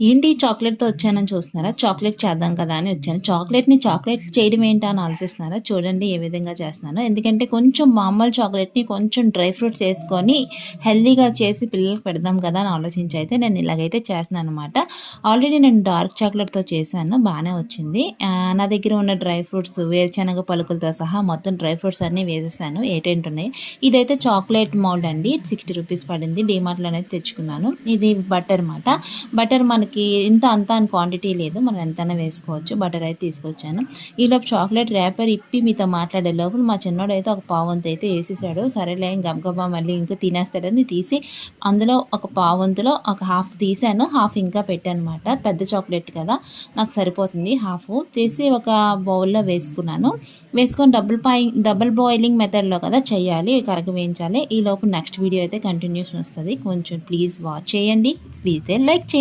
ఏంటి చాక్లెట్‌తో వచ్చానని చూస్తున్నారా? చాక్లెట్ చేద్దాం కదా అని వచ్చాను. చాక్లెట్‌ని చాక్లెట్ చేయడం ఏంటా అని ఆలోచిస్తున్నారా? చూడండి ఏ విధంగా చేస్తున్నానో. ఎందుకంటే కొంచెం మామూలు చాక్లెట్‌ని కొంచెం డ్రై ఫ్రూట్స్ వేసుకొని హెల్దీగా చేసి పిల్లలకు పెడదాం కదా అని ఆలోచించి అయితే నేను ఇలాగైతే చేస్తున్నాననమాట. ఆల్రెడీ నేను డార్క్ చాక్లెట్‌తో చేశాను. బాగానే వచ్చింది. నా దగ్గర ఉన్న డ్రై ఫ్రూట్స్ వేరుశనగ పలుకులతో సహా మొత్తం డ్రై ఫ్రూట్స్ అన్నీ వేసేసాను. ఏటేంటున్నాయి. ఇదైతే చాక్లెట్ మౌల్డ్ అండి. సిక్స్టీ రూపీస్ పడింది. డీమార్ట్‌లోనైతే తెచ్చుకున్నాను. ఇది బటర్ మాట. బటర్ మనకి ఇంత అంత అని క్వాంటిటీ లేదు. మనం ఎంతైనా వేసుకోవచ్చు. బటర్ అయితే తీసుకొచ్చాను. ఈలోపు చాక్లెట్ ర్యాపర్ ఇప్పి మీతో మాట్లాడే లోపల మా చిన్నోడైతే ఒక పావంతు అయితే వేసేసాడు సరేలే గబగబా మళ్ళీ ఇంకా తినేస్తాడని తీసి అందులో ఒక పావంతులో ఒక హాఫ్ తీసాను. హాఫ్ ఇంకా పెట్టాను అనమాట పెద్ద చాక్లెట్ కదా! నాకు సరిపోతుంది హాఫ్ చేసి ఒక బౌల్‌లో వేసుకున్నాను. వేసుకొని డబుల్ పాయి డబుల్ బాయిలింగ్ మెథడ్‌లో కదా చేయాలి. కరగ వేయించాలి. ఈలోపు నెక్స్ట్ వీడియో అయితే కంటిన్యూషన్ వస్తుంది కొంచెం ప్లీజ్ వాచ్ చేయండి. ప్లీజ్ లైక్ చేయండి.